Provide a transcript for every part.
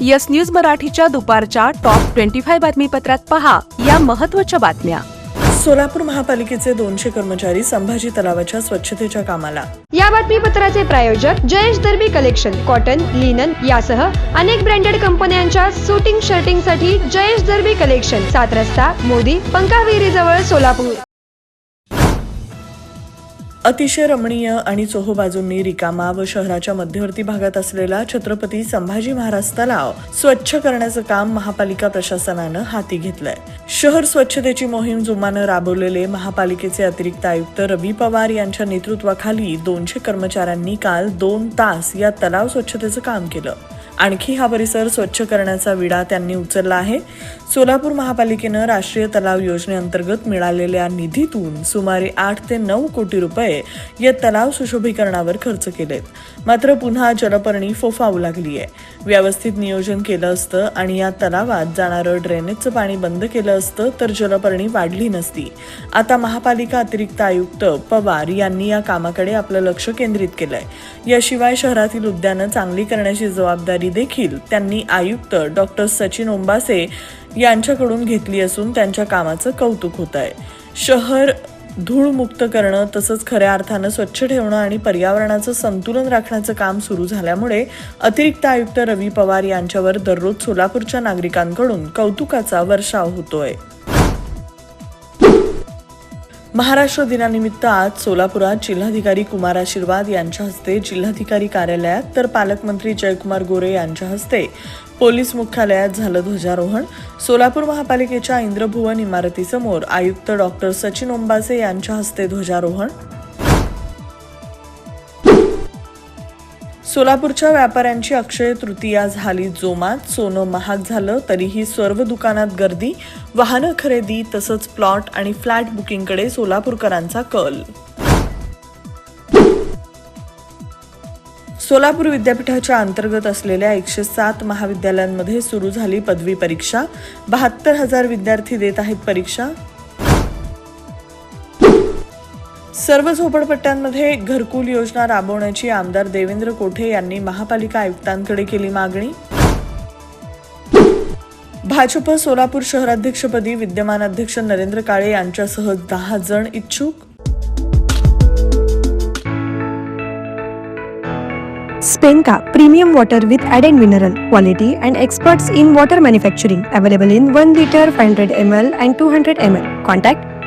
Yes news मराठीच्या दुपारच्या top twenty five बातमीपत्रात पहा या महत्त्वाच्या बातम्या. सोलापूर महापालिकेचे दोनशे कर्मचारी संभाजी तलावाच्या स्वच्छतेच्या कामाला. या बातमीपत्राचे प्रायोजक Jayesh Darbi collection cotton linen यासह अनेक ब्रँडेड कंपन्यांच्या सुटिंग शर्टिंगसाठी जयेश दर्बी कलेक्शन सात रस्ता मोदी पंकाविहिरी जवळ सोलापूर. अतिशय रमणीय आणि चोहोबाजूंनी रिकामा व शहराच्या मध्यवर्ती भागात असलेला छत्रपती संभाजी महाराज तलाव स्वच्छ करण्याचं काम महापालिका प्रशासनानं हाती घेतलंय. शहर स्वच्छतेची मोहीम जोमानं राबवलेले महापालिकेचे अतिरिक्त आयुक्त रवी पवार यांच्या नेतृत्वाखाली दोनशे कर्मचाऱ्यांनी काल दोन तास या तलाव स्वच्छतेचं काम केलं. आणखी हा परिसर स्वच्छ करण्याचा विडा त्यांनी उचलला आहे. सोलापूर महापालिकेनं राष्ट्रीय तलाव योजनेअंतर्गत मिळालेल्या निधीतून सुमारे आठ ते नऊ कोटी रुपये या तलाव सुशोभीकरणावर खर्च केलेत. मात्र पुन्हा जलपर्णी फोफावू लागली आहे. व्यवस्थित नियोजन केलं असतं आणि या तलावात जाणारं ड्रेनेजचं पाणी बंद केलं असतं तर जलपर्णी वाढली नसती. आता महापालिका अतिरिक्त आयुक्त पवार यांनी या कामाकडे आपलं लक्ष केंद्रित केलंय. याशिवाय शहरातील उद्यानं चांगली करण्याची जबाबदारी देखील त्यांनी आयुक्त डॉक्टर सचिन ओंबासे यांच्याकडून घेतली असून त्यांच्या कामाचं कौतुक होत आहे. शहर धूळमुक्त करणं तसंच खऱ्या अर्थानं स्वच्छ ठेवणं आणि पर्यावरणाचं संतुलन राखण्याचं काम सुरू झाल्यामुळे अतिरिक्त आयुक्त रवी पवार यांच्यावर दररोज सोलापूरच्या नागरिकांकडून कौतुकाचा वर्षाव होतोय. महाराष्ट्र दिनानिमित्त आज सोलापुरात जिल्हाधिकारी कुमार आशीर्वाद यांच्या हस्ते जिल्हाधिकारी कार्यालयात तर पालकमंत्री जयकुमार गोरे यांच्या हस्ते पोलीस मुख्यालयात झालं ध्वजारोहण. सोलापूर महापालिकेच्या इंद्रभुवन इमारतीसमोर आयुक्त डॉक्टर सचिन ओंबासे यांच्या हस्ते ध्वजारोहण. सोलापूरच्या व्यापाऱ्यांची अक्षय तृतीया झाली जोमात. सोनं महाग झालं तरीही सर्व दुकानात गर्दी वाहनं खरेदी तसंच प्लॉट आणि फ्लॅट बुकिंगकडे सोलापूरकरांचा कल. सोलापूर विद्यापीठाच्या अंतर्गत असलेल्या एकशे सात महाविद्यालयांमध्ये सुरू झाली पदवी परीक्षा. बहात्तर हजार विद्यार्थी देत आहेत परीक्षा. सर्व झोपडपट्ट्यांमध्ये घरकुल योजना राबवण्याची आमदार देवेंद्र कोठे यांनी महापालिका आयुक्तांकडे केली मागणी? भाजप सोलापूर शहराध्यक्षपदी विद्यमान अध्यक्ष नरेंद्र काळे यांच्यासह दहा जण इच्छुक? स्पेंका premium water with added mineral quality and experts in water manufacturing available in one litre five hundred M L and two hundred M L. Contact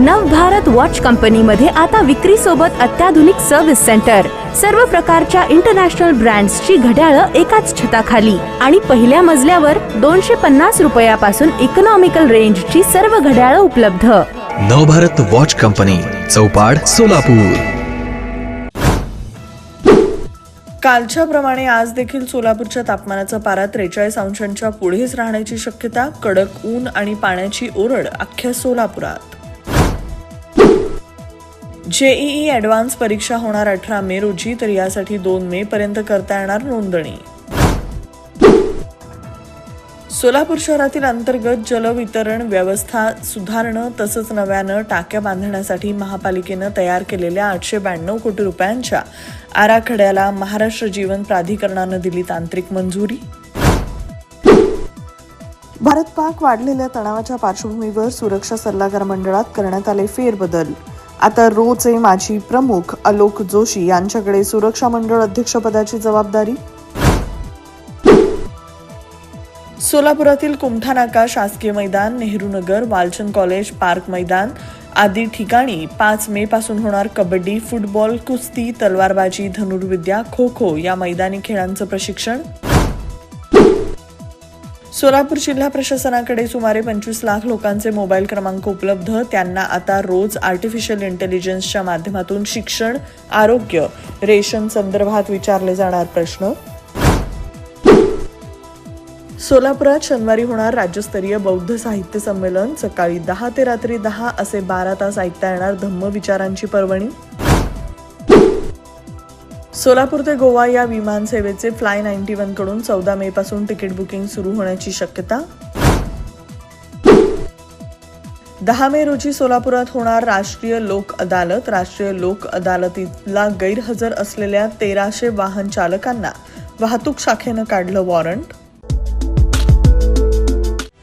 Navbharat watch कंपनीमध्ये आता विक्री सोबत अत्याधुनिक सर्व्हिस सेंटर सर्व प्रकारच्या इंटरनॅशनल ब्रँड्सची घड्याळं एकाच छताखाली. आणि पहिल्या मजल्यावर दोनशे पन्नास रुपयापासून इकॉनॉमिकल रेंजची सर्व घड्याळं उपलब्ध. Navbharat watch company Chaupad Solapur. कालच्या प्रमाणे आज देखील सोलापूरच्या तापमानाचा पारा त्रेचाळीस अंशांच्या पुढेच राहण्याची शक्यता कडक ऊन आणि पाण्याची ओरड अख्ख्या सोलापुरात. जेईई ऍडव्हान्स परीक्षा होणार अठरा मे रोजी तर यासाठी दोन मे पर्यंत करता येणार नोंदणी. सोलापूर शहरातील अंतर्गत जलवितरण व्यवस्था सुधारणं तसंच नव्यानं टाक्या बांधण्यासाठी महापालिकेनं तयार केलेल्या आठशे ब्याण्णव कोटी रुपयांच्या आराखड्याला महाराष्ट्र जीवन प्राधिकरणानं दिली तांत्रिक मंजुरी. भारत पाक वाढलेल्या तणावाच्या पार्श्वभूमीवर सुरक्षा सल्लागार मंडळात करण्यात आले फेरबदल. आता रोचे माजी प्रमुख अलोक जोशी यांच्याकडे सुरक्षा मंडळ अध्यक्षपदाची जबाबदारी? सोलापुरातील कुमठा नाका शासकीय मैदान नेहरू नगर वालचंद कॉलेज पार्क मैदान आदी ठिकाणी पाच मे पासून होणार कबड्डी फुटबॉल कुस्ती तलवारबाजी धनुर्विद्या खो खो या मैदानी खेळांचं प्रशिक्षण. सोलापूर जिल्हा प्रशासनाकडे सुमारे पंचवीस लाख लोकांचे मोबाईल क्रमांक उपलब्ध. त्यांना आता रोज आर्टिफिशियल इंटेलिजन्सच्या माध्यमातून शिक्षण आरोग्य रेशन संदर्भात विचारले जाणार प्रश्न. सोलापुरात शनिवारी होणार राज्यस्तरीय बौद्ध साहित्य संमेलन. सकाळी दहा ते रात्री दहा असे बारा तास ऐकता येणार धम्म विचारांची पर्वणी. सोलापूर ते गोवा या विमान सेवेचे फ्लाय नाईन्टी वनकडून चौदा मे पासून तिकीट बुकिंग सुरू होण्याची शक्यता. दहा मे रोजी सोलापुरात होणार राष्ट्रीय लोक अदालत. राष्ट्रीय लोक अदालतीला गैरहजर असलेल्या तेराशे वाहन चालकांना वाहतूक शाखेनं काढलं warrant.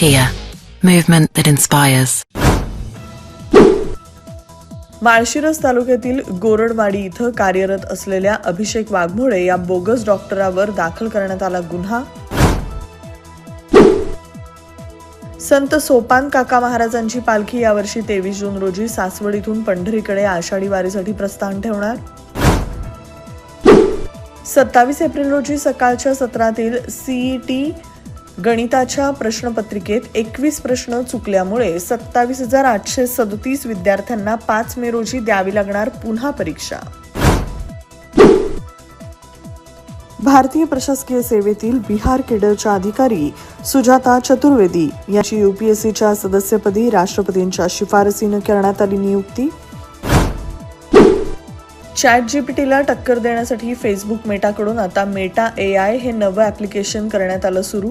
Kia, movement that inspires. Malshiras तालुक्यातील गोरडवाडी इथं कार्यरत असलेल्या अभिषेक वाघमोडे या बोगस डॉक्टरावर दाखल करण्यात आला गुन्हा. संत सोपान काका महाराजांची पालखी यावर्षी तेवीस जून रोजी सासवड इथून पंढरीकडे आषाढी वारीसाठी प्रस्थान ठेवणार. सत्तावीस एप्रिल रोजी सकाळच्या सत्रातील सीईटी गणिताच्या प्रश्नपत्रिकेत एकवीस प्रश्न चुकल्यामुळे सत्तावीस हजार आठशे सदतीस विद्यार्थ्यांना पाच मे रोजी द्यावी लागणार पुन्हा परीक्षा. भारतीय प्रशासकीय सेवेतील बिहार केडरच्या अधिकारी सुजाता चतुर्वेदी यांची युपीएससीच्या सदस्यपदी राष्ट्रपतींच्या शिफारसीनं करण्यात आली नियुक्ती. चॅट जीपीटीला टक्कर देण्यासाठी फेसबुक मेटाकडून आता मेटा ए आय हे नवं ॲप्लिकेशन करण्यात आलं सुरू.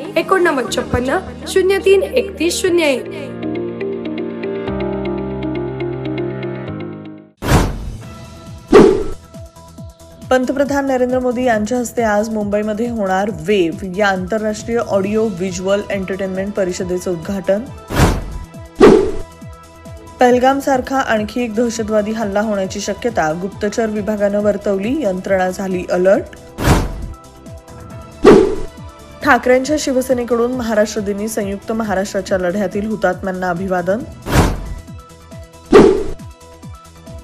एकोणनव्वद छप्पन्न शून्य तीन एकतीस शून्य एक. पंतप्रधान नरेंद्र मोदी यांच्या हस्ते आज मुंबईमध्ये होणार वेव या आंतरराष्ट्रीय ऑडिओ व्हिज्युअल एंटरटेनमेंट परिषदेचं उद्घाटन. पहलगाम सारखा आणखी एक दहशतवादी हल्ला होण्याची शक्यता गुप्तचर विभागानं वर्तवली यंत्रणा झाली अलर्ट. ठाकरेंच्या शिवसेनेकडून महाराष्ट्र दिनी संयुक्त महाराष्ट्राच्या लढ्यातील हुतात्म्यांना अभिवादन.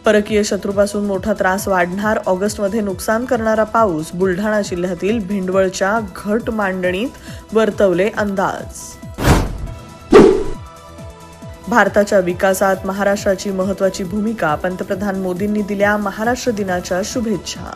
परकीय शत्रूपासून मोठा त्रास वाढणार ऑगस्टमध्ये नुकसान करणारा पाऊस बुलढाणा जिल्ह्यातील भिंडवळच्या घट मांडणीत वर्तवले अंदाज. भारताच्या विकासात महाराष्ट्राची महत्वाची भूमिका पंतप्रधान मोदींनी दिल्या महाराष्ट्र दिनाच्या शुभेच्छा.